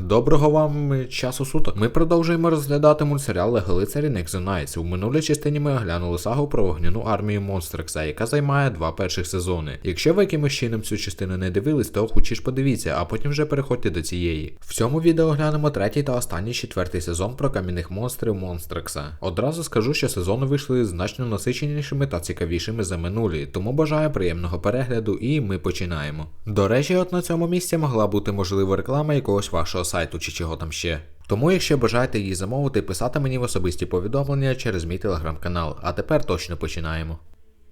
Доброго вам часу суток. Ми продовжуємо розглядати мультсеріал Лего Лицарі Next Knights. У минулій частині ми оглянули сагу про вогняну армію Монстрекса, яка займає два перших сезони. Якщо ви якимось чином цю частину не дивились, то хоч ж подивіться, а потім вже переходьте до цієї. В цьому відео оглянемо третій та останній четвертий сезон про кам'яних монстрів Монстрекса. Одразу скажу, що сезони вийшли значно насиченішими та цікавішими за минулі, тому бажаю приємного перегляду і ми починаємо. До речі, от на цьому місці могла бути можливо реклама якогось вашого сайту чи чого там ще. Тому, якщо бажаєте її замовити, писати мені в особисті повідомлення через мій телеграм-канал. А тепер точно починаємо.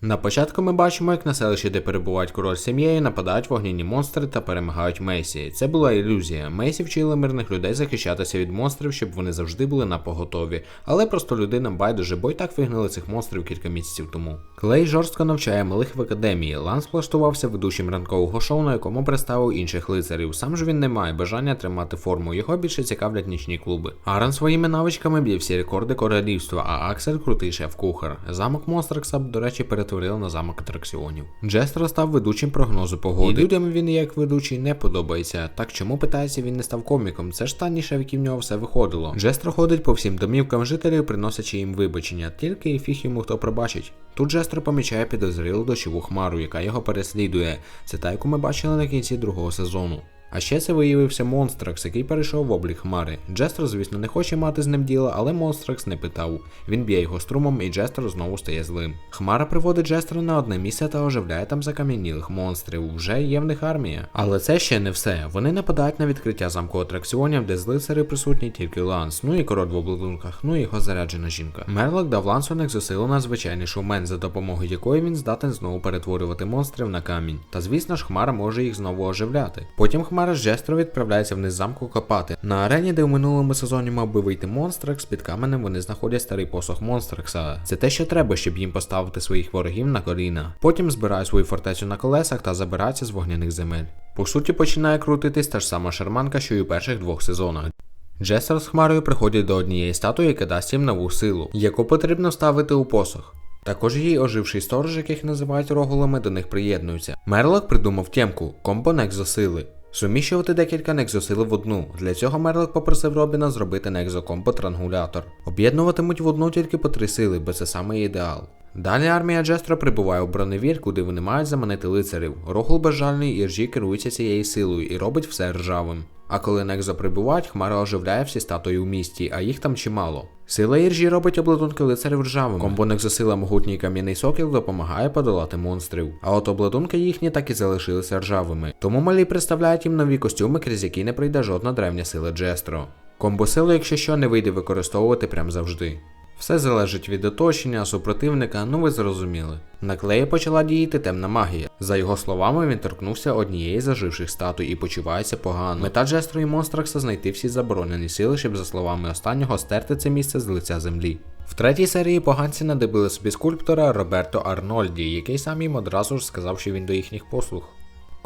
На початку ми бачимо, як на селищі, де перебувають король сім'єю, нападають вогняні монстри та перемагають Мейсі. Це була ілюзія. Мейсі вчили мирних людей захищатися від монстрів, щоб вони завжди були на поготові. Але просто людинам байдуже, бо й так вигнали цих монстрів кілька місяців тому. Клей жорстко навчає малих в академії. Ланс влаштувався ведучим ранкового шоу, на якому представив інших лицарів. Сам ж він не має бажання тримати форму. Його більше цікавлять нічні клуби. Аран своїми навичками б'є всі рекорди королівства, а Аксель крутий шеф-кухар. Замок Монстрекса, до речі, перетворили на замок атракціонів. Джестер став ведучим прогнозу погоди. І людям він як ведучий не подобається. Так чому питається, він не став коміком? Це ж танніше, в якій в нього все виходило. Джестер ходить по всім домівкам жителів, приносячи їм вибачення, тільки і фіг йому хто пробачить. Тут Джестер помічає підозрілу дощову хмару, яка його переслідує. Це та, яку ми бачили на кінці другого сезону. А ще це виявився Монстракс, який перейшов в облік Хмари. Джестер, звісно, не хоче мати з ним діла, але Монстракс не питав. Він б'є його струмом, і Джестер знову стає злим. Хмара приводить Джестера на одне місце та оживляє там закам'янілих монстрів. Вже є в них армія. Але це ще не все. Вони нападають на відкриття замку атракціонів, де з присутні тільки Ланс, ну і король в обладунках, ну і його заряджена жінка. Мерлок дав Лансу нексосилу на звичайний шоумен, за допомогою якої він здатен знову перетворювати монстрів на камінь. Та звісно ж, Хмара може їх знову оживляти. Потім Хмара з Джестером відправляється вниз замку копати. На арені, де в минулому сезоні мав би вийти Монстрекс, під каменем вони знаходять старий посох Монстрекса. Це те, що треба, щоб їм поставити своїх ворогів на коліна. Потім збирають свою фортецю на колесах та забираються з вогняних земель. По суті, починає крутитись та ж сама шарманка, що й у перших двох сезонах. Джестер з Хмарою приходять до однієї статуї, яка дасть їм нову силу, яку потрібно ставити у посох. Також її оживший сторож, яких називають роголами, до них приєднуються. Мерлок придумав тємку комбо Нексосили. Суміщувати декілька нексосил в одну. Для цього Мерлок попросив Робіна зробити нексокомбо трангулятор. Об'єднуватимуть в одну тільки по три сили, бо це саме ідеал. Далі армія Джестро прибуває у броневір, куди вони мають заманити лицарів. Рохл безжальний і ржі керується цією силою і робить все ржавим. А коли Некзо прибувають, Хмара оживляє всі статуї у місті, а їх там чимало. Сила Іржі робить обладунки лицарів ржавими. Комбо Некзосила могутній кам'яний сокіл допомагає подолати монстрів. А от обладунки їхні так і залишилися ржавими. Тому малі представляють їм нові костюми, крізь які не прийде жодна древня сила Джестро. Комбо силу, якщо що, не вийде використовувати прям завжди. Все залежить від оточення, супротивника, ну ви зрозуміли. На клеї почала діяти темна магія. За його словами, він торкнувся однієї з оживших статуй і почувається погано. Мета Джестру і Монстракса знайти всі заборонені сили, щоб, за словами останнього, стерти це місце з лиця землі. В третій серії поганці надибили собі скульптора Роберто Арнольді, який сам їм одразу ж сказав, що він до їхніх послуг.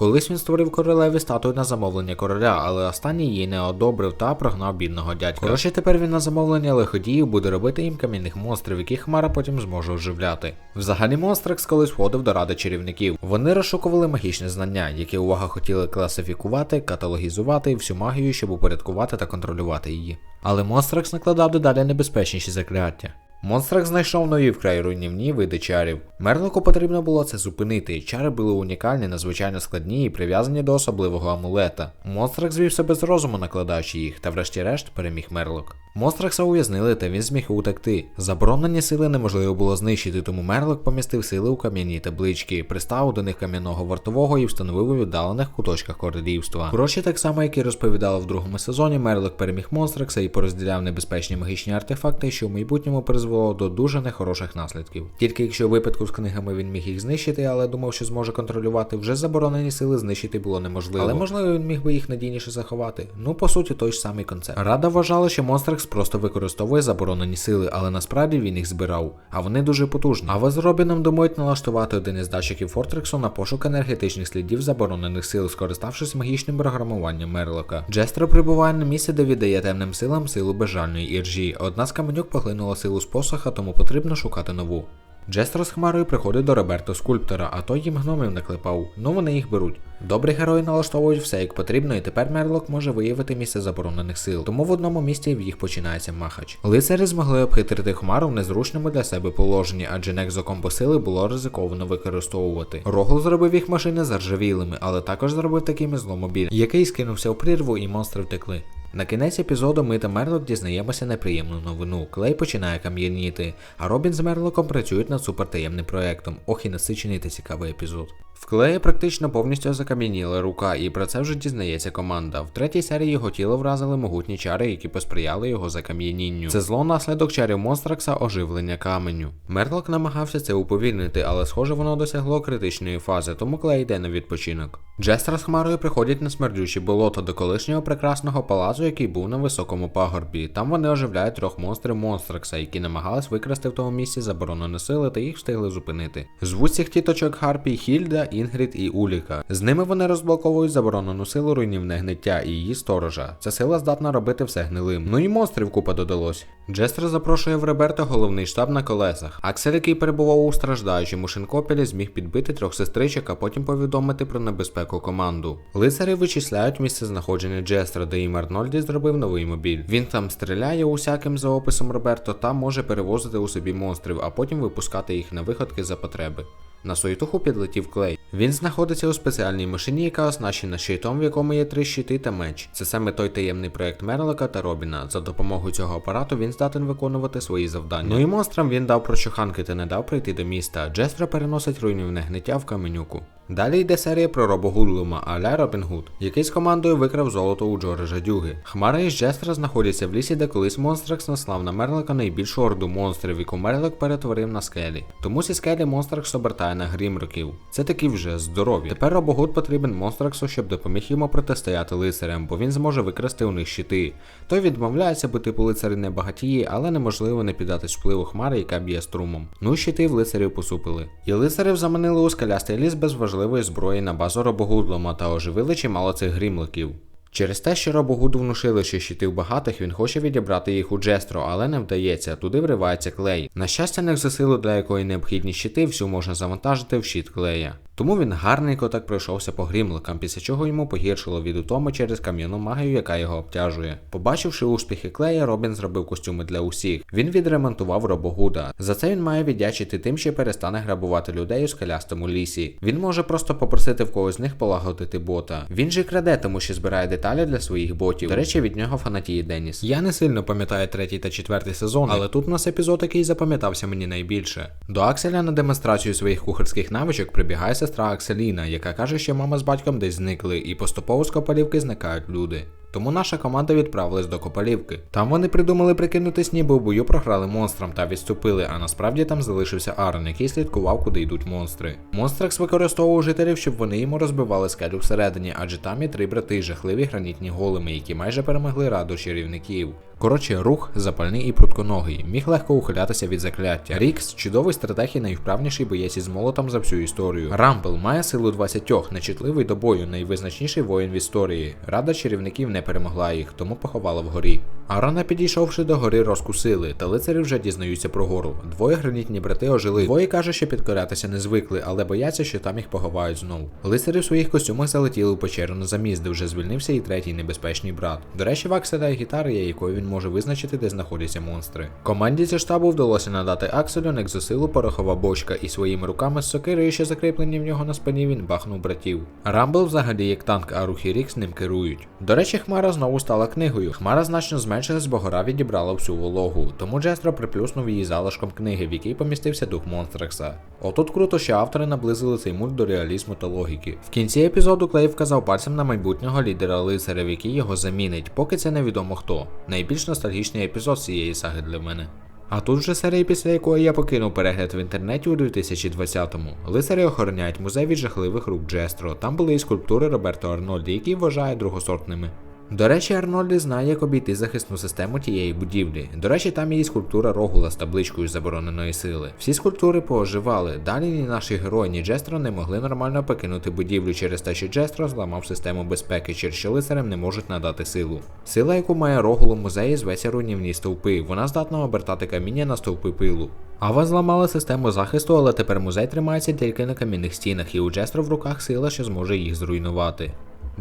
Колись він створив королеві статую на замовлення короля, але останній її не одобрив та прогнав бідного дядька. Коротше, тепер він на замовлення лиходіїв буде робити їм кам'яних монстрів, яких Хмара потім зможе оживляти. Взагалі Монстрекс колись входив до ради чарівників. Вони розшукували магічне знання, яке увага хотіли класифікувати, каталогізувати всю магію, щоб упорядкувати та контролювати її. Але Монстрекс накладав дедалі небезпечніші закляття. Монстрак знайшов нові вкрай руйнівні види чарів. Мерлоку потрібно було це зупинити. Чари були унікальні, надзвичайно складні і прив'язані до особливого амулета. Монстрак звів себе з розуму, накладаючи їх, та врешті-решт переміг Мерлок. Монстракса ув'язнили, та він зміг утекти. Заборонені сили неможливо було знищити, тому Мерлок помістив сили у кам'яні таблички, приставив до них кам'яного вартового і встановив у віддалених куточках королівства. Гроші, так само, як і розповідали в другому сезоні, Мерлок переміг Монстракса і порозділяв небезпечні магічні артефакти, що в майбутньому призвело до дуже нехороших наслідків. Тільки якщо в випадку з книгами він міг їх знищити, але думав, що зможе контролювати, вже заборонені сили знищити було неможливо. Але можливо він міг би їх надійніше заховати. Ну по суті, той ж самий концепт. Рада вважала, що Монстракс просто використовує заборонені сили, але насправді він їх збирав, а вони дуже потужні. А з Робіном думають налаштувати один із датчиків Фортрексу на пошук енергетичних слідів заборонених сил, скориставшись магічним програмуванням Мерлока. Джестро прибуває на місце, де віддає темним силам силу безжальної іржі. Одна з каменюк поглинула силу з посоха, тому потрібно шукати нову. Джестер з Хмарою приходить до Роберто скульптора, а той їм гномів наклепав. Ну вони їх беруть. Добрі герої налаштовують все як потрібно, і тепер Мерлок може виявити місце заборонених сил. Тому в одному місці в їх починається махач. Лицарі змогли обхитрити хмару в незручному для себе положенні, адже нексокомбо сили було ризиковано використовувати. Рогул зробив їх машини заржавілими, але також зробив такими зломобіль, який скинувся в прірву і монстри втекли. На кінець епізоду ми та Мерлок дізнаємося неприємну новину. Клей починає кам'яніти, а Робін з Мерлоком працюють над супертаємним проектом. Ох і насичений та цікавий епізод. В Клея практично повністю закам'яніла рука, і про це вже дізнається команда. В третій серії його тіло вразили могутні чари, які посприяли його закам'янінню. Це зло наслідок чарів Монстракса оживлення каменю. Мерлок намагався це уповільнити, але схоже воно досягло критичної фази, тому клей йде на відпочинок. Джестер з Хмарою приходять на смердючі болото до колишнього прекрасного палацу, який був на високому пагорбі. Там вони оживляють трьох монстрів Монстракса, які намагались викрасти в тому місці заборонені сили та їх встигли зупинити. Звуть цих тіточок Харпі, Хільда, Інгрід і Уліка. З ними вони розблоковують заборонену силу руйнівне гниття і її сторожа. Ця сила здатна робити все гнилим. Ну і монстрів купа додалось. Джестер запрошує в Реберта головний штаб на колесах. Аксель, який перебував у страждаючому шинкопілі, зміг підбити трьох сестричок, а потім повідомити про небезпеку команду. Лицарі вичисляють місце знаходження Джестера, де їм Арнольді зробив новий мобіль. Він там стріляє усяким за описом Роберто та може перевозити у собі монстрів, а потім випускати їх на виходки за потреби. На сойтуху підлетів клей. Він знаходиться у спеціальній машині, яка оснащена щитом, в якому є три щити та меч. Це саме той таємний проект Мерлока та Робіна. За допомогою цього апарату він здатен виконувати свої завдання. Ну і монстрам він дав прочуханки та не дав прийти до міста. Джестра переносить руйнівне гниття в каменюку. Далі йде серія про Робо Гудлума, аля Робін Гуд, який з командою викрав золото у Джорджа Дюги. Хмара із Джестра знаходяться в лісі, де колись Монстракс наслав на Мерлока найбільшу орду монстрів, яку Мерлок перетворив на скелі. Тому ці скелі Монстракс обертає на грімроків. Це такі вже здорові. Тепер Робогуд потрібен Монстраксу, щоб допоміг йому протистояти лицарям, бо він зможе викрасти у них щити. Той відмовляється, бо типу лицарі не багатії, але неможливо не піддатись впливу хмари, яка б'є струмом. Ну щити в лицарів посупили. І лицарів заманили у скалястий ліс без важливої зброї на базу Робогудлома та оживили чимало цих грімликів. Через те, що Робогуду внушили, що щитів багатих, він хоче відібрати їх у Джестро, але не вдається, туди вривається клей. На щастя, них за силу, для якої необхідні щити, всю можна завантажити в щит клея. Тому він гарненько так пройшовся по грімликам, після чого йому погіршило від утоми через кам'яну магію, яка його обтяжує. Побачивши успіхи клея, Робін зробив костюми для усіх. Він відремонтував робогуда. За це він має віддячити тим, що перестане грабувати людей у скалястому лісі. Він може просто попросити в когось з них полагодити бота. Він же краде, тому що збирає деталі для своїх ботів. До речі, від нього фанатіє Деніс. Я не сильно пам'ятаю третій та четвертий сезон, але тут у нас епізод, який запам'ятався мені найбільше. До Акселя на демонстрацію своїх кухарських навичок прибігає сестра Акселіна, яка каже, що мама з батьком десь зникли, і поступово з Копалівки зникають люди. Тому наша команда відправилась до Копалівки. Там вони придумали прикинутись, ніби в бою програли монстрам та відступили, а насправді там залишився Арн, який слідкував, куди йдуть монстри. Монстракс використовував жителів, щоб вони йому розбивали скелю всередині, адже там є три брати, жахливі гранітні големи, які майже перемогли раду чарівників. Коротше, рух запальний і прутконогий, міг легко ухилятися від закляття. Рікс чудовий стратег і найвправніший боєць із молотом за всю історію. Рампл має силу 20, нечутливий до бою, найвизначніший воїн в історії. Рада чарівників не перемогла їх, тому поховала вгорі. Арана, підійшовши до гори, розкусили, та лицарі вже дізнаються про гору. Двоє гранітні брати ожили. Двоє каже, що підкорятися не звикли, але бояться, що там їх поховають знов. Лицарі в своїх костюмах залетіли у печеру на заміст, де вже звільнився і третій небезпечний брат. До речі, в Акселя є гітара, якою він може визначити, де знаходяться монстри. Команді зі штабу вдалося надати Акселю нексосилу порохова бочка, і своїми руками з сокирою, що закріплені в нього на спині, він бахнув братів. Рамбл взагалі як танк, а рухи Рікс ним керують. До речі, Хмара знову стала книгою. Хмара значно зменшилась, бо гора відібрала всю вологу. Тому Джестро приплюснув її залишком книги, в якій помістився дух Монстрекса. Отут круто, що автори наблизили цей мульт до реалізму та логіки. В кінці епізоду Клей вказав пальцем на майбутнього лідера лицарів, який його замінить, поки це невідомо хто. Найбільш ностальгічний епізод цієї саги для мене. А тут вже серія, після якої я покинув перегляд в інтернеті у 2020-му. Лицарі охороняють музей від жахливих рук Джестро. Там були і скульптури Роберто Арнольді, які вважає другосортними. До речі, Арнольді знає, як обійти захисну систему тієї будівлі. До речі, там і скульптура Рогула з табличкою забороненої сили. Всі скульптури пооживали. Далі ні наші герої, ні Джестро не могли нормально покинути будівлю через те, що Джестро зламав систему безпеки, через що лицарям не можуть надати силу. Сила, яку має Рогул у музеї, зветься руйнівні стовпи. Вона здатна обертати каміння на стовпи пилу. Ава зламала систему захисту, але тепер музей тримається тільки на кам'яних стінах, і у Джестро в руках сила, що зможе їх зруйнувати.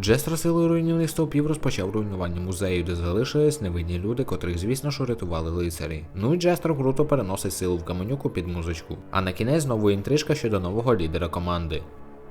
Джестро силою руйнівних стовпів розпочав руйнування музею, де залишились невинні люди, котрих, звісно, що рятували лицарі. Ну і Джестро круто переносить силу в каменюку під музичку. А на кінець знову інтрижка щодо нового лідера команди.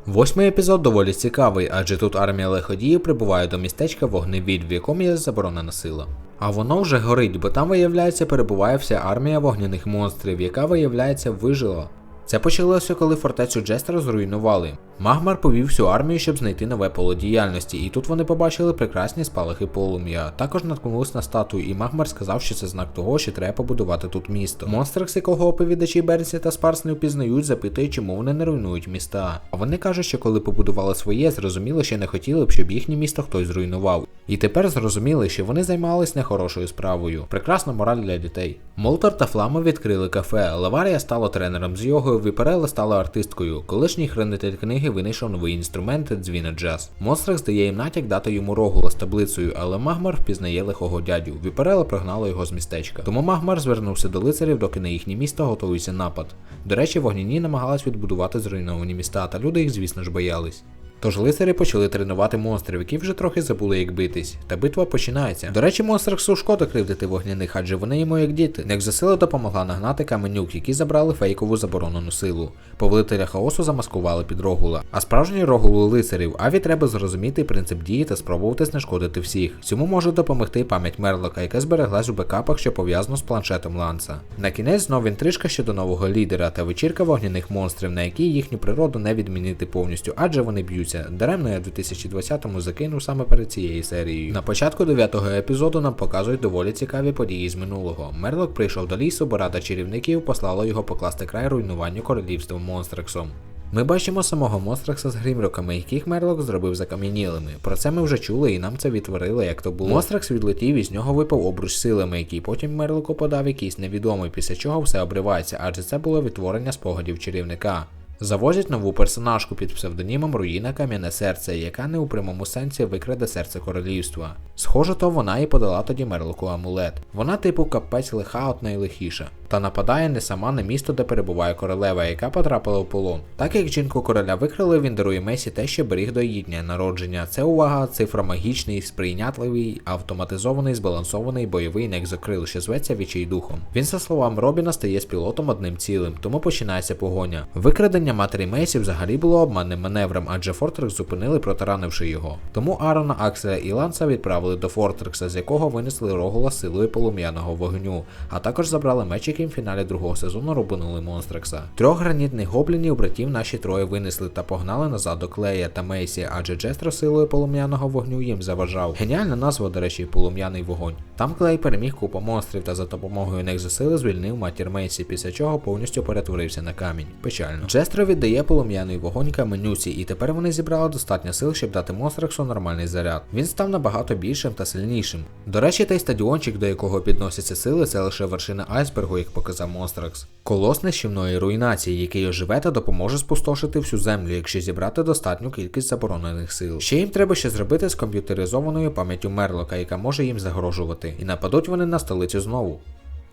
Восьмий епізод доволі цікавий, адже тут армія лиходіїв прибуває до містечка вогневід, в якому є заборонена сила. А воно вже горить, бо там, виявляється, перебуває вся армія вогняних монстрів, яка, виявляється, вижила. Це почалося, коли фортецю Джестера зруйнували. Магмар повів всю армію, щоб знайти нове поле діяльності, і тут вони побачили прекрасні спалахи полум'я. Також наткнулись на статую, і Магмар сказав, що це знак того, що треба побудувати тут місто. Монстрикс, якого оповідачі Берсі та Спарс не впізнають, запитує, чому вони не руйнують міста. А вони кажуть, що коли побудували своє, зрозуміли, що не хотіли б, щоб їхнє місто хтось зруйнував. І тепер зрозуміли, що вони займались нехорошою справою. Прекрасна мораль для дітей. Молтер та Флама відкрили кафе. Лаварія стала тренером з Віперела стала артисткою. Колишній хранитель книги винайшов новий інструмент дзвіна джаз. Монстрах здає їм натяк дати йому рогула з таблицею, але Магмар впізнає лихого дядю. Віперела прогнала його з містечка. Тому Магмар звернувся до лицарів, доки на їхнє місто готується напад. До речі, вогняні намагались відбудувати зруйновані міста, та люди їх, звісно ж, боялись. Тож лицарі почали тренувати монстрів, які вже трохи забули, як битись. Та битва починається. До речі, монстриксу шкода кривдити вогняних, адже вони йому як діти. Некзосила допомогла нагнати каменюк, які забрали фейкову заборонену силу. Повелителя хаосу замаскували під рогула. А справжній рогул у лицарів, аві треба зрозуміти принцип дії та спробувати знешкодити всіх. Цьому може допомогти пам'ять Мерлока, яка збереглась у бекапах, що пов'язано з планшетом Ланса. На кінець знов інтрижка щодо нового лідера та вечірка вогняних монстрів, на якій їхню природу не відмінити повністю, адже вони б'ються. Даремно я в 2020-му закинув саме перед цією серією. На початку 9-го епізоду нам показують доволі цікаві події з минулого. Мерлок прийшов до лісу, бо рада чарівників послала його покласти край руйнуванню королівства Монстрексом. Ми бачимо самого Монстракса з грімроками, яких Мерлок зробив закам'янілими. Про це ми вже чули і нам це відтворили, як то було. Монстракс відлетів і з нього випав обруч силами, який потім Мерлоку подав якийсь невідомий, після чого все обривається, адже це було відтворення спогадів чарівника. Завозять нову персонажку під псевдонімом Руїна Кам'яне серце, яка не у прямому сенсі викраде серце королівства. Схоже, то вона і подала тоді Мерлоку амулет. Вона, типу, капець лиха от найлихіша. Та нападає не сама на місто, де перебуває королева, яка потрапила в полон. Так як жінку короля викрили, він дарує Месі те, що беріг до її дня народження. Це увага, цифра магічний, сприйнятливий, автоматизований, збалансований бойовий некзокрил, що зветься відчай духом. Він, за словами Робіна, стає з пілотом одним цілим, тому починається погоня. Викрадення матері Мейсі взагалі було обманним маневром, адже Фортрекс зупинили, протаранивши його. Тому Арона, Акселя і Ланса відправили до Фортрекса, з якого винесли рогула силою полум'яного вогню, а також забрали меч, яким в фіналі другого сезону рубанули Монстрекса. Трьох гранітних гоблінів братів наші троє винесли та погнали назад до Клея та Мейсі, адже Джестро силою полум'яного вогню їм заважав. Геніальна назва, до речі, полум'яний вогонь. Там Клей переміг купу монстрів та за допомогою них засили звільнив матір Мейсі, після чого повністю перетворився на камінь. Печально. Джестро віддає полум'яний вогонь каменюці, і тепер вони зібрали достатньо сил, щоб дати Монстрексу нормальний заряд. Він став набагато більшим та сильнішим. До речі, той стадіончик, до якого підносяться сили, це лише вершина айсбергу, як показав Монстрекс. Колос нищівної руйнації, який оживе та допоможе спустошити всю землю, якщо зібрати достатню кількість заборонених сил. Ще їм треба ще зробити з комп'ютеризованою пам'яттю Мерлока, яка може їм загрожувати, і нападуть вони на столицю знову.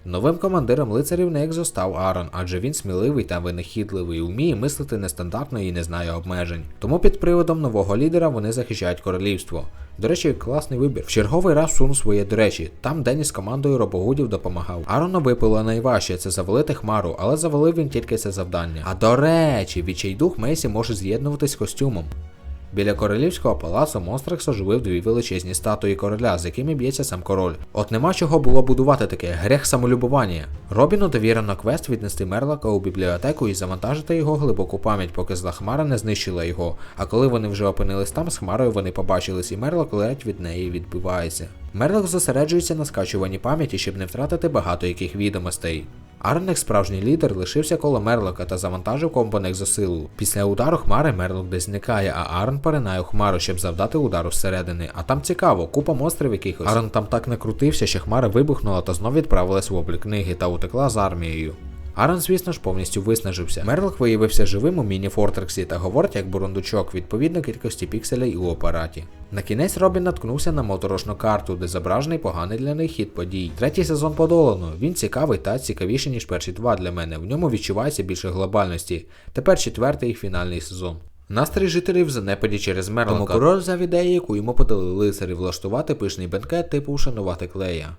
Новим командиром лицарів Некзо став Арон, адже він сміливий та винахідливий, вміє мислити нестандартно і не знає обмежень. Тому під приводом нового лідера вони захищають королівство. До речі, класний вибір. В черговий раз сунув своє до речі. Там Дені з командою робогудів допомагав. Арона випила найважче це завалити хмару, але завалив він тільки це завдання. А до речі, відчайдух Мейсі може з'єднуватись з костюмом. Біля королівського палацу Монстрекс оживив дві величезні статуї короля, з якими б'ється сам король. От нема чого було будувати таке грех самолюбування. Робіну довірено квест віднести Мерлока у бібліотеку і завантажити його глибоку пам'ять, поки зла хмара не знищила його. А коли вони вже опинились там, з хмарою вони побачились, і Мерлок ледь від неї відбивається. Мерлок зосереджується на скачуванні пам'яті, щоб не втратити багато яких відомостей. Арн, як справжній лідер, лишився коло Мерлока та завантажив компонект за силу. Після удару хмари Мерлок десь зникає, а Арн перенає хмару, щоб завдати удару зсередини. А там цікаво, купа монстрів якихось. Арн там так накрутився, що хмара вибухнула та знов відправилась в облік книги та утекла з армією. Аран, звісно ж, повністю виснажився. Мерлок виявився живим у міні-фортрексі та говорить як бурундучок, відповідно кількості пікселей у апараті. На кінець Робін наткнувся на моторошну карту, де зображений поганий для них хід подій. Третій сезон подолано. Він цікавий та цікавіший, ніж перші два для мене. В ньому відчувається більше глобальності. Тепер четвертий і фінальний сезон. Настрій жителів занепаді через Мерлока. Тому король взяв ідею, яку йому подали лицарі, влаштувати пишний бенкет, типу вшанувати клея.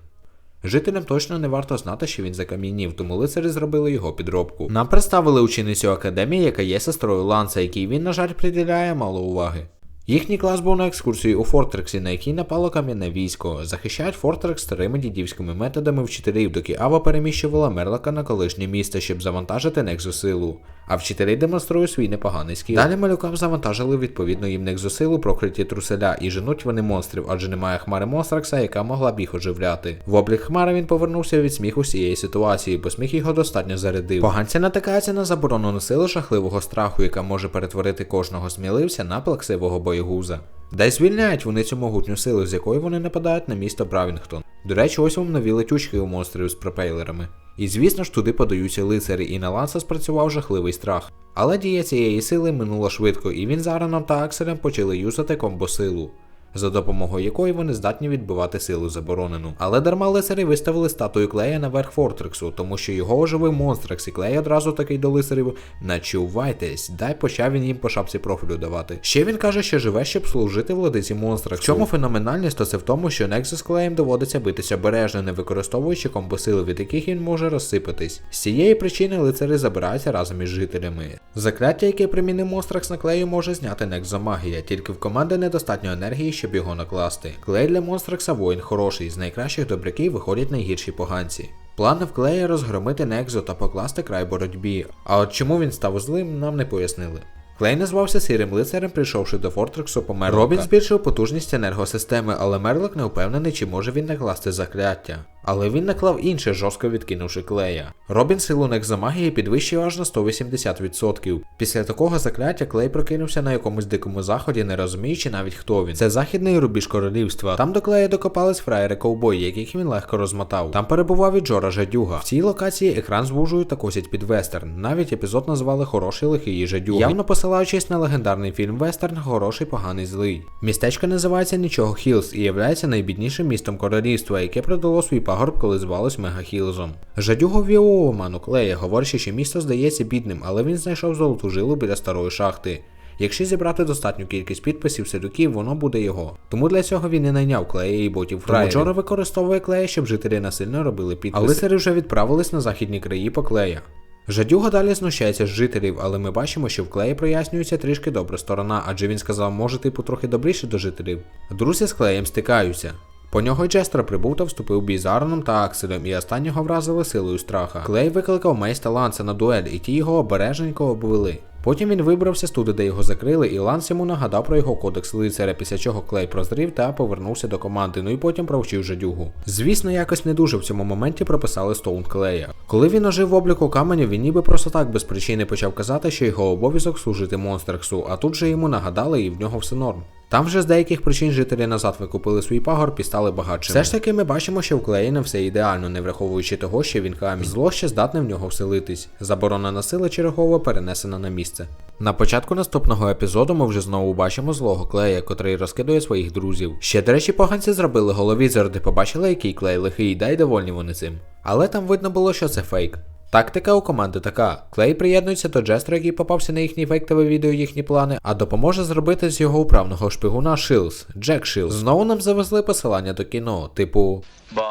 Жителям точно не варто знати, що він закам'янів, тому лицарі зробили його підробку. Нам представили ученицю академії, яка є сестрою Ланса, якій він, на жаль, приділяє мало уваги. Їхній клас був на екскурсії у Фортрексі, на якій напало кам'яне військо. Захищають Фортрекс старими дідівськими методами вчителів, доки Ава переміщувала Мерлока на колишнє місце, щоб завантажити некзосилу. А вчителі демонструють свій непоганий скіл. Далі малюкам завантажили відповідно їм некзосилу, прокриті труселя, і женуть вони монстрів, адже немає хмари Монстракса, яка могла б їх оживляти. В облік хмари він повернувся від сміху з цієї ситуації, бо сміх його достатньо зарядив. Поганці натикаються на заборонену силу жахливого страху, яка може перетворити кожного сміливця на плаксивого боєгуза. Дай звільняють вони цю могутню силу, з якою вони нападають на місто Бравінгтон. До речі, ось вам нові летючки у монстрів з пропейлерами. І звісно ж туди подаються лицарі, і на Ланса спрацював жахливий страх. Але дія цієї сили минула швидко, і він з Араном та Акселем почали юзати комбосилу, за допомогою якої вони здатні відбивати силу заборонену. Але дарма лицарі виставили статую клея наверх Фортрексу, тому що його оживив монстрекс, і клей одразу такий до лицарів начувайтесь, дай почав він їм по шапці профілю давати. Ще він каже, що живе, щоб служити владиці монстрексу. В чому феноменальність, то це в тому, що Nexus з клеєм доводиться битися обережно, не використовуючи комбосили, від яких він може розсипатись. З цієї причини лицарі забираються разом із жителями. Закляття, яке примінив монстрекс на клею, може зняти Некзомагія, тільки в команди недостатньо енергії, щоб його накласти. Клей для Монстракса воїн хороший, з найкращих добряків виходять найгірші поганці. Плани в клея розгромити Некзо та покласти край боротьбі. А от чому він став злим, нам не пояснили. Клей назвався сірим лицарем, прийшовши до Фортрексу по Мерлока. Робін збільшив потужність енергосистеми, але Мерлок не впевнений, чи може він накласти закляття. Але він наклав інше, жорстко відкинувши клея. Робін силу Некзомагії підвищив аж на 180%. Після такого закляття клей прокинувся на якомусь дикому заході, не розуміючи навіть хто він. Це західний рубіж королівства. Там до клея докопались фраєри ковбої, яких він легко розмотав. Там перебував і Джора Жадюга. В цій локації екран звужують та косять під вестерн. Навіть епізод назвали Хороший лихий і жадюга. Явно посилаючись на легендарний фільм Вестерн Хороший, поганий злий. Містечко називається Нічого Хілс і являється найбіднішим містом королівства, яке продало свій пагорб, коли звалось Мегахілзом. Жадюго ввів у оману клея, говорячи, що місто здається бідним, але він знайшов золоту жилу біля старої шахти. Якщо зібрати достатню кількість підписів селюків, воно буде його. Тому для цього він і найняв клея і ботів фраєрів. Тому Джора використовує клея, щоб жителі насильно робили підписи. А лицарі вже відправились на західні краї по клея. Жадюга далі знущається з жителів, але ми бачимо, що в клеї прояснюється трішки добра сторона, адже він сказав, може типу трохи добріше до жителів. Друзі з клеєм стикаються. По нього й Джестер прибув та вступив бій з Ароном та Акселем, і останнього вразили силою страха. Клей викликав Мейста Ланса на дуель, і ті його обережненько обвели. Потім він вибрався з туди, де його закрили, і Ланс йому нагадав про його кодекс лицаря, після чого Клей прозрів та повернувся до команди, ну і потім провчив жадюгу. Звісно, якось не дуже в цьому моменті прописали Стоун Клея. Коли він ожив в обліку каменю, він ніби просто так без причини почав казати, що його обов'язок служити Монстрексу, а тут же йому нагадали і в нього все норм. Там вже з деяких причин жителі назад викупили свій пагорб і стали багатшими. Все ж таки, ми бачимо, що в Клеї не все ідеально, не враховуючи того, що він камінь. Зло ще здатне в нього вселитись. Заборонена сила чергово перенесена на місце. На початку наступного епізоду ми вже знову бачимо злого клея, котрий розкидує своїх друзів. Ще, до речі, поганці зробили головізор, де побачили, який клей лихий, дай довольні вони цим. Але там видно було, що це фейк. Тактика у команди така: Клей приєднується до Джестера, який попався на їхній фейктове відео їхні плани, а допоможе зробити з його управного шпигуна Шилз, Джек Шилз. Знову нам завезли посилання до кіно, типу.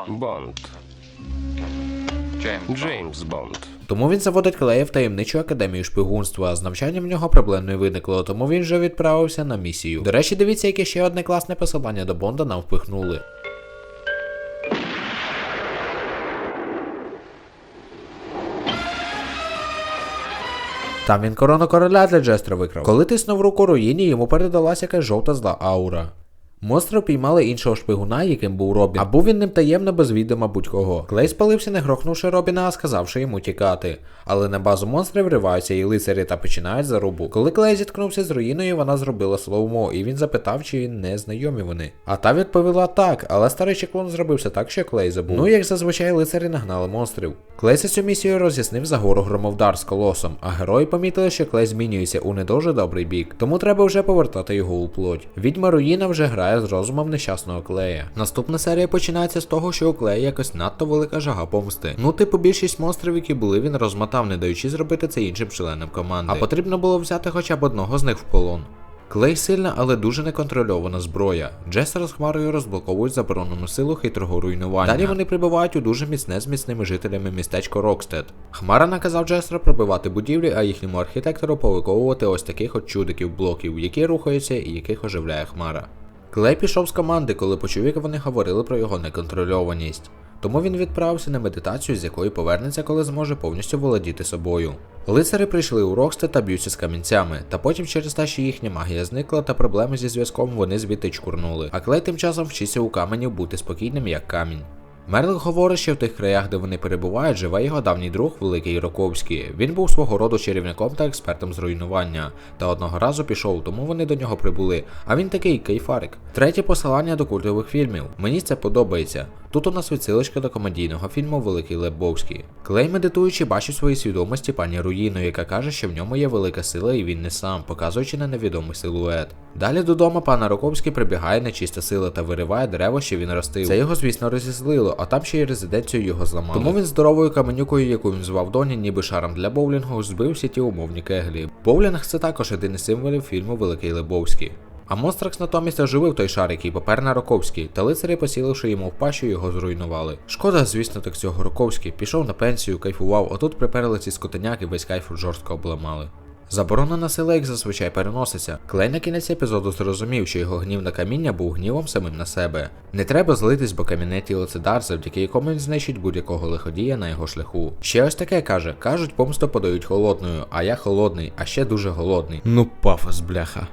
Бонд. Джеймс Бонд. Тому він заводить Клея в таємничу академію шпигунства, а з навчанням в нього проблем не виникло, тому він вже відправився на місію. До речі, дивіться, яке ще одне класне посилання до Бонда нам впихнули. Там він корону короля для Джестра викрав. Коли тиснув руку руїні, йому передалася якась жовта зла аура. Монстри піймали іншого шпигуна, яким був Робін, а був він ним таємно без відома будь-кого. Клей спалився, не грохнувши Робіна, а сказавши йому тікати. Але на базу монстрів вриваються і лицарі та починають зарубу. Коли Клей зіткнувся з руїною, вона зробила слоумо, і він запитав, чи не знайомі вони. А та відповіла так, але старий чеклун зробився так, що Клей забув. Ну, як зазвичай, лицарі нагнали монстрів. Клей за цю місію роз'яснив за гору громовдар з колосом, а герої помітили, що Клей змінюється у не дуже добрий бік, тому треба вже повертати його у плоть. Відьма руїна вже грає з розумом нещасного клея. Наступна серія починається з того, що у клея якось надто велика жага помсти. Ну, типу, більшість монстрів, які були, він розмотав, не даючи зробити це іншим членам команди. А потрібно було взяти хоча б одного з них в полон. Клей сильна, але дуже неконтрольована зброя. Джесер з хмарою розблоковують заборонену силу хитрого руйнування. Далі вони прибувають у дуже міцне з міцними жителями містечко Рокстед. Хмара наказав Джесера пробивати будівлі, а їхньому архітектору повиковувати ось таких от чудиків блоків, які рухаються і яких оживляє хмара. Клей пішов з команди, коли почув, як вони говорили про його неконтрольованість. Тому він відправився на медитацію, з якої повернеться, коли зможе повністю володіти собою. Лицари прийшли у Роксте та б'ються з камінцями, та потім через те, що їхня магія зникла та проблеми зі зв'язком вони звідти чкурнули. А клей тим часом вчиться у каменів бути спокійним як камінь. Мерлик говорить, що в тих краях, де вони перебувають, живе його давній друг Великий Роковський. Він був свого роду чарівником та експертом з руйнування, та одного разу пішов, тому вони до нього прибули. А він такий кайфарик. Третє посилання до культових фільмів. Мені це подобається. Тут у нас відсилочка до комедійного фільму Великий Лебовський. Клей, медитуючи, бачить в своїй свідомості пані Руїну, яка каже, що в ньому є велика сила і він не сам, показуючи на невідомий силует. Далі додому пана Роковський прибігає нечиста сила та вириває дерево, що він ростив. Це його, звісно, розізлило, а там ще й резиденцію його зламали. Тому він здоровою каменюкою, яку він звав Доні, ніби шаром для боулінгу, збив всі ті умовні кеглі. Боулінг це також один із символів фільму Великий Лебовський. А Монстракс натомість оживив той шар, який попер на Роковський, та лицарі, посіливши йому в пащу, його зруйнували. Шкода, звісно, так цього Роковський пішов на пенсію, кайфував, отут приперли ці скотиняки, весь кайф жорстко обламали. Заборонена сила, як зазвичай переноситься. Клей на кінець епізоду зрозумів, що його гнів на каміння був гнівом самим на себе. Не треба злитись, бо кам'яне тіло це дар, завдяки якому він знищить будь-якого лиходія на його шляху. Ще ось таке каже: кажуть, помсту подають холодною, а я холодний, а ще дуже голодний. Ну пафос, бляха.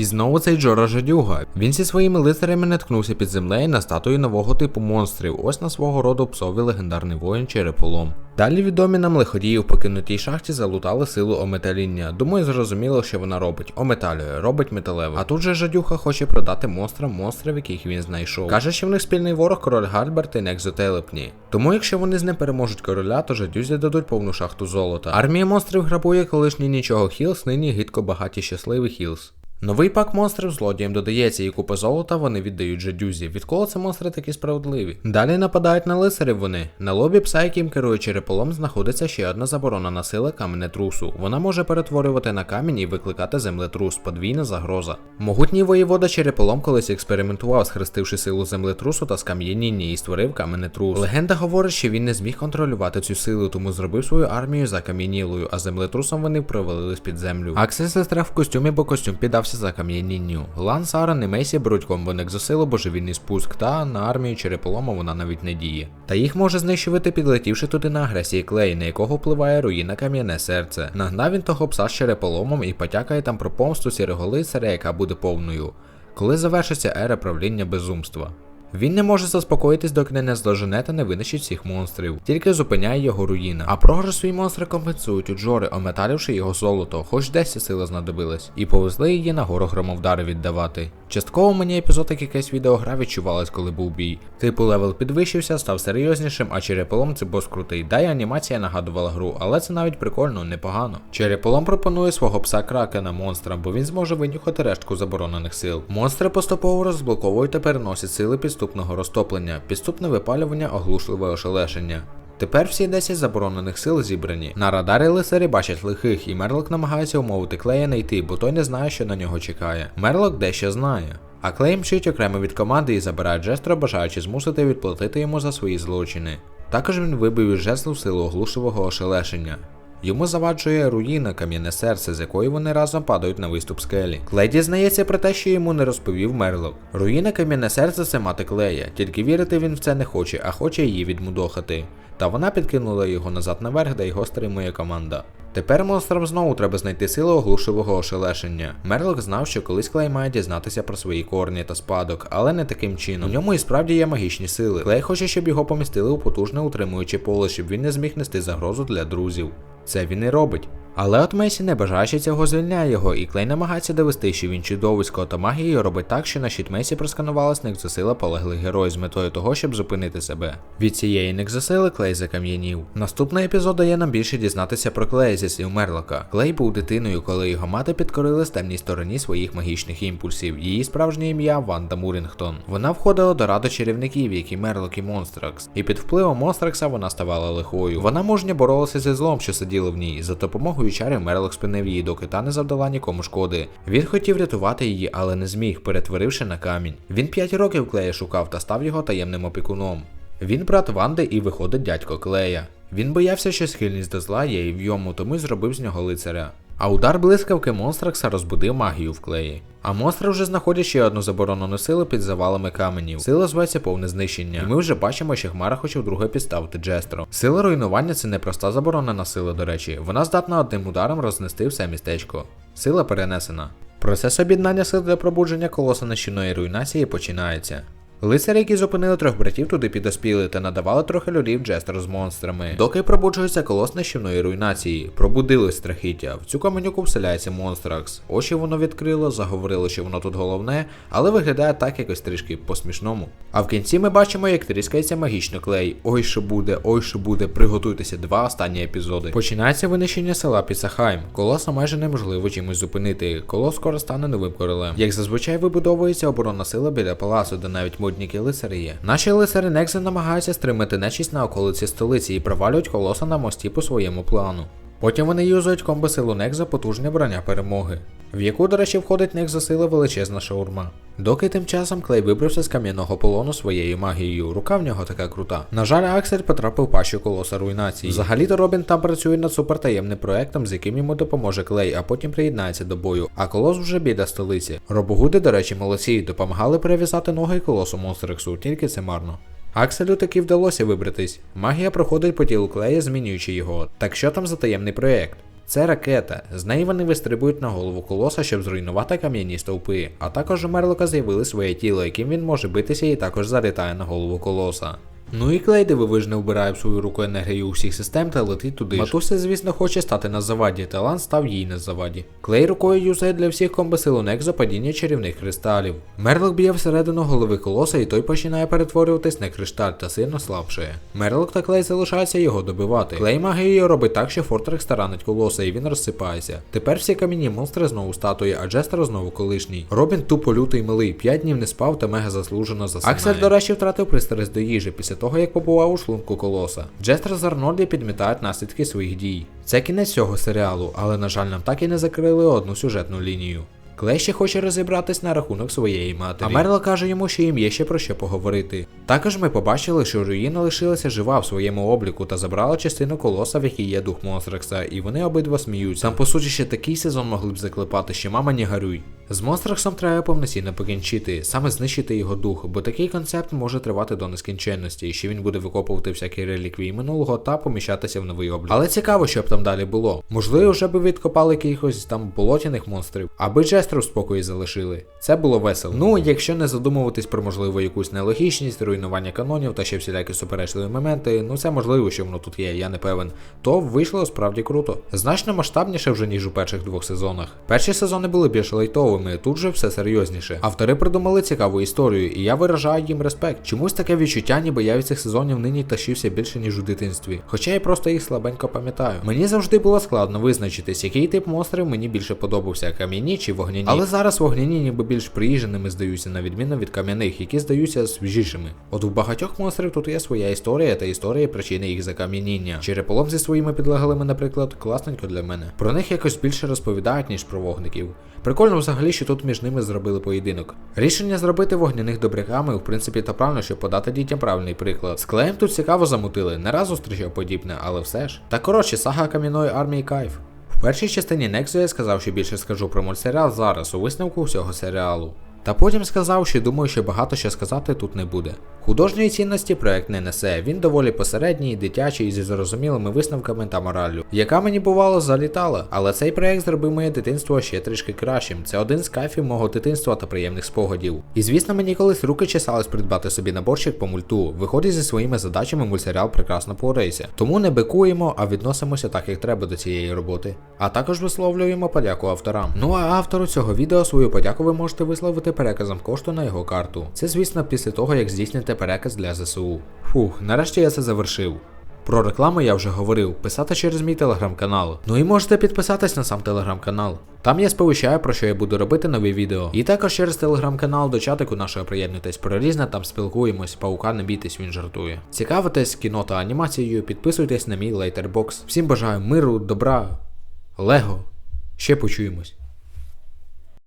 І знову цей Джора Жадюга. Він зі своїми лицарями наткнувся під землею на статую нового типу монстрів, ось на свого роду псовий легендарний воїн череполом. Далі відомі нам лиходії в покинутій шахті залутали силу ометаління. Думаю, зрозуміло, що вона робить. Ометалює, робить металеве. А тут же Жадюха хоче продати монстрам монстрів, яких він знайшов. Каже, що в них спільний ворог король Гальберт і Нексотелепні. Тому якщо вони з ним переможуть короля, то жадюзі дадуть повну шахту золота. Армія монстрів грабує колишній нічого Хілс, нині гидко багаті щасливий Хілс. Новий пак монстрів злодіям додається і купа золота вони віддають жадюзі. Відколи це монстри такі справедливі? Далі нападають на лицарів вони. На лобі пса, яким керує череполом, знаходиться ще одна заборонена сила каменетрусу. Вона може перетворювати на камінь і викликати землетрус, подвійна загроза. Могутній воєвода череполом колись експериментував, схрестивши силу землетрусу та скам'яніння і створив каменетрус. Легенда говорить, що він не зміг контролювати цю силу, тому зробив свою армію закам'янілою, а землетрусом вони провалились під землю. Аксель застряг в костюмі, бо костюм піддався за кам'янінню. Ланс, Арен і Мейсі беруть комбо Нексосилу, божевільний спуск, та на армію череполома вона навіть не діє. Та їх може знищувати, підлетівши туди на агресії клей, на якого впливає руїна кам'яне серце. Нагнав він того пса з череполомом і потякає там про помсту сірого лицаря, яка буде повною. Коли завершиться ера правління безумства. Він не може заспокоїтись, доки не зложене та не винищить всіх монстрів, тільки зупиняє його руїна. А прогрес свої монстри компенсують у Джори, ометаливши його золото, хоч десь сила знадобилась, і повезли її на гору громовдари віддавати. Частково мені епізод як якась відеогра відчувалась, коли був бій. Типу левел підвищився, став серйознішим, а череполом це бос крутий. Да й анімація нагадувала гру, але це навіть прикольно, непогано. Череполом пропонує свого пса кракена монстрам, бо він зможе винюхати рештку заборонених сил. Монстри поступово розблоковують та переносять сили підступного розтоплення, підступне випалювання, оглушливе ошелешення. Тепер всі 10 заборонених сил зібрані. На радарі лицарі бачать лихих, і Мерлок намагається умовити Клея не йти, бо той не знає, що на нього чекає. Мерлок дещо знає. А Клей мчить окремо від команди і забирає Джестра, бажаючи змусити відплатити йому за свої злочини. Також він вибив із жезлу силу оглушливого ошелешення. Йому заваджує руїна кам'яне серце, з якої вони разом падають на виступ скелі. Клей дізнається про те, що йому не розповів Мерлок. Руїна кам'яне серце це мати клея, тільки вірити він в це не хоче, а хоче її відмудохати. Та вона підкинула його назад наверх, де його стримує команда. Тепер монстрам знову треба знайти силу оглушливого ошелешення. Мерлок знав, що колись Клей має дізнатися про свої корні та спадок, але не таким чином. У ньому і справді є магічні сили. Клей хоче, щоб його помістили у потужне утримуюче поле, щоб він не зміг нести загрозу для друзів. Це він і робить. Але от Мейсі, не бажаючи цього, звільняє його, і Клей намагається довести, що він чудовисько та магією робить так, що на щит Мейсі просканувалась некзосила полеглих герой з метою того, щоб зупинити себе. Від цієї некзосили Клей закам'янів. Наступний епізод дає нам більше дізнатися про Клея зі слів Мерлока. Клей був дитиною, коли його мати підкорилась темній стороні своїх магічних імпульсів. Її справжнє ім'я Ванда Мурінгтон. Вона входила до ради чарівників, як і Мерлок і Монстракс. І під впливом Монстракса вона ставала лихою. Вона мужньо боролася зі злом, що сиділо в ній. За допомогою чарів Мерлок спинив її, доки та не завдала нікому шкоди. Він хотів рятувати її, але не зміг, перетворивши на камінь. Він п'ять років Клея шукав та став його таємним опікуном. Він брат Ванди і виходить дядько Клея. Він боявся, що схильність до зла є і в йому, тому й зробив з нього лицаря. А удар блискавки Монстракса розбудив магію в клеї. А монстри вже знаходять ще одну заборонену силу під завалами каменів. Сила зветься повне знищення. І ми вже бачимо, що Хмара хоче вдруге підставити Джестро. Сила руйнування це не проста заборонена сила, до речі. Вона здатна одним ударом рознести все містечко. Сила перенесена. Процес об'єднання сил для пробудження колоса нищівної руйнації починається. Лицарі, які зупинили трьох братів, туди підоспіли та надавали трохи люлів Джестер з монстрами. Доки пробуджується колос нищівної руйнації, пробудили страхіття. В цю каменюку вселяється Монстракс. Очі воно відкрило, заговорило, що воно тут головне, але виглядає так якось трішки по-смішному. А в кінці ми бачимо, як тріскається магічно клей. Ой, що буде, ой, що буде, приготуйтеся два останні епізоди. Починається винищення села Піцахайм. Колоса майже неможливо чимось зупинити. Колос скоро стане новим королем. Як зазвичай вибудовується оборонна сила біля палацу, де навіть модніки лицарі. Наші лицарі Некзи намагаються стримати нечість на околиці столиці і провалюють колоса на мості по своєму плану. Потім вони юзають комби силу Некза потужне броня перемоги, в яку, до речі, входить Некза сила величезна шаурма. Доки тим часом Клей вибрався з кам'яного полону своєю магією, рука в нього така крута. На жаль, Аксель потрапив пащу колоса руйнації. Взагалі-то Робін там працює над супертаємним проектом, з яким йому допоможе Клей, а потім приєднається до бою. А колос вже біля столиці. Робогуди, до речі, молодці, допомагали перев'язати ноги колосу Монстрексу, тільки це марно. Акселю таки вдалося вибратись. Магія проходить по тілу клея, змінюючи його. Так що там за таємний проєкт? Це ракета. З неї вони вистрибують на голову колоса, щоб зруйнувати кам'яні стовпи. А також у Мерлока з'явили своє тіло, яким він може битися і також залітає на голову колоса. Ну і Клей дивовижно вбирає в свою руку енергію усіх систем та летить туди. ж. Матуся, звісно, хоче стати на заваді, талант став їй на заваді. Клей рукою юзає для всіх комбосилу Некзо падіння чарівних кристалів. Мерлок б'є всередину голови колоса, і той починає перетворюватись на кришталь та сильно слабшає. Мерлок та Клей залишаються його добивати. Клей магією робить так, що Фортрекс таранить колоса, і він розсипається. Тепер всі кам'яні монстри знову статуї, а Джестер знову колишній. Робін тупо лютий милий, 5 днів не спав та мега заслужено засинає. Аксель, до речі, втратив пристрасть до їжі після того, як побував у шлунку колоса. Джестер з Арнольді підмітають наслідки своїх дій. Це кінець цього серіалу, але на жаль, нам так і не закрили одну сюжетну лінію. Клей ще хоче розібратись на рахунок своєї матері. А Мерла каже йому, що їм є ще про що поговорити. Також ми побачили, що Руїна лишилася жива в своєму обліку та забрала частину колоса, в якій є дух Монстрекса, і вони обидва сміються. Там, по суті, ще такий сезон могли б заклепати, що мама не гарюй. З Монстрексом треба повноцінно покінчити, саме знищити його дух, бо такий концепт може тривати до нескінченності, і що він буде викопувати всякі реліквії минулого та поміщатися в новий облік. Але цікаво, що б там далі було. Можливо, вже би відкопали якихось там болотяних монстрів, аби Джестру в спокої залишили. Це було весело. Ну, якщо не задумуватись про можливо якусь нелогічність, руйнування канонів та ще всілякі суперечливі моменти, ну це можливо, що воно тут є, я не певен, то вийшло справді круто. Значно масштабніше вже ніж у перших двох сезонах. Перші сезони були більш лайтовими, тут же все серйозніше. Автори придумали цікаву історію, і я виражаю їм респект. Чомусь таке відчуття, ніби я від цих сезонів нині тащився більше, ніж у дитинстві. Хоча я просто їх слабенько пам'ятаю. Мені завжди було складно визначитись, який тип монстрів мені більше подобався, кам'яні чи вогняні. Але зараз вогняні ніби більш приїждженими здаються, на відміну від кам'яних, які здаються свіжішими. От у багатьох монстрів тут є своя історія та історія причини їх закам'яніння. Череполом зі своїми підлеглими, наприклад, класненько для мене. Про них якось більше розповідають, ніж про вогників. Прикольно взагалі, що тут між ними зробили поєдинок. Рішення зробити вогняних добряками, в принципі, та правильно, щоб подати дітям правильний приклад. З клеєм тут цікаво замутили, не раз зустрічав подібне, але все ж. Та коротше, сага кам'яної армії кайф. В першій частині Nexo я сказав, що більше скажу про мультсеріал зараз, у висновку всього серіалу. Та потім сказав, що думаю, що багато що сказати тут не буде. Художньої цінності проект не несе, він доволі посередній, дитячий зі зрозумілими висновками та мораллю, яка мені бувало залітала. Але цей проект зробив моє дитинство ще трішки кращим. Це один з кайфів мого дитинства та приємних спогадів. І звісно, мені колись руки чесались придбати собі наборчик по мульту. Виходить зі своїми задачами мультсеріал прекрасно порається. Тому не бикуємо, а відносимося так, як треба до цієї роботи. А також висловлюємо подяку авторам. Ну а автору цього відео свою подяку ви можете висловити переказом кошту на його карту. Це, звісно, після того, як здійсните переказ для ЗСУ. Фух, нарешті я це завершив. Про рекламу я вже говорив, писати через мій телеграм-канал. Ну і можете підписатись на сам телеграм-канал. Там я сповіщаю, про що я буду робити нові відео. І також через телеграм-канал до чатику нашого приєднуйтесь про різне, там спілкуємось, паука не бійтесь, він жартує. Цікавитесь кіно та анімацією, підписуйтесь на мій лейтербокс. Всім бажаю миру, добра, лего. Ще почуємось.